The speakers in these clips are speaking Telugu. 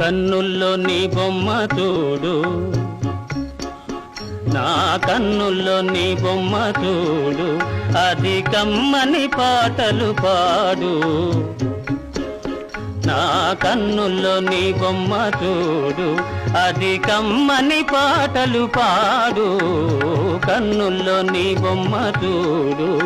కన్నుల్లో నీ బొమ్మ చూడు. నా కన్నుల్లో నీ బొమ్మ చూడు. అది కమ్మని పాటలు పాడు. నా కన్నుల్లో నీ బొమ్మ చూడు. అది కమ్మని పాటలు పాడు. కన్నుల్లో నీ బొమ్మ చూడు.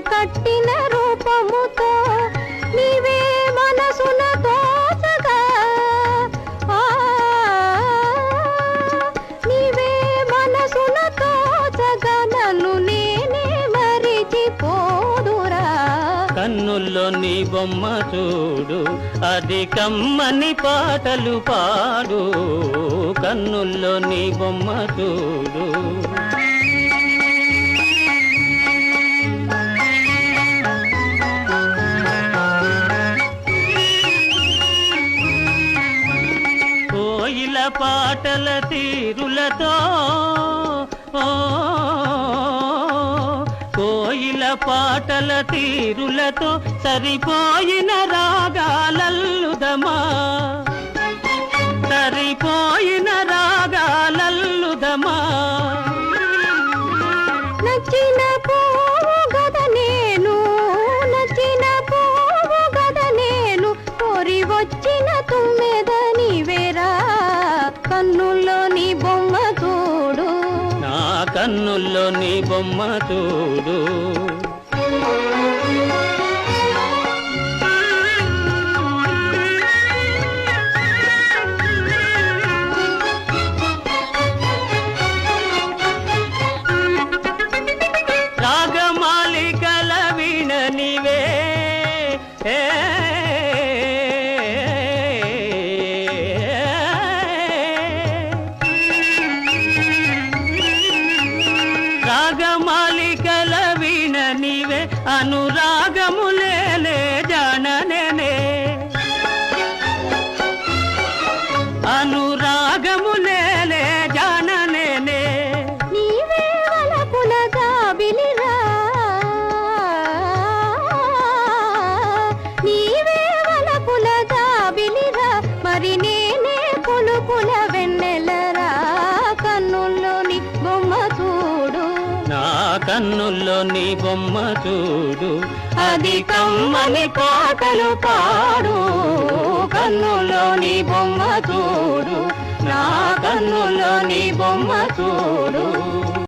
కట్టిన రూపముతో నీవే మనసున తోచగా నీవే మనసున తోచగా నన్ను నేనే మరిచిపోదురా. కన్నుల్లో నీ బొమ్మ చూడు అది కమ్మని పాటలు పాడు. కన్నుల్లో నీ బొమ్మ చూడు. కోయిల పాటల తీరులతో కోయిల పాటల తీరులతో సరిపోయిన రాగాలల్లుదమా? సరిపోయిన రాగాలల్లుదమా? బొమ్మ చూడు రాగమాలికల వీణ నీవే. ఏ అనురాగములే అనురాగములేలే జాననే అనురాగములేలే కన్నుల్లో నీ బొమ్మ చూడు. అది కమ్మని పాటలు పాడు. కన్నుల్లో నీ బొమ్మ చూడు. నా కన్నుల్లో నీ బొమ్మ చూడు.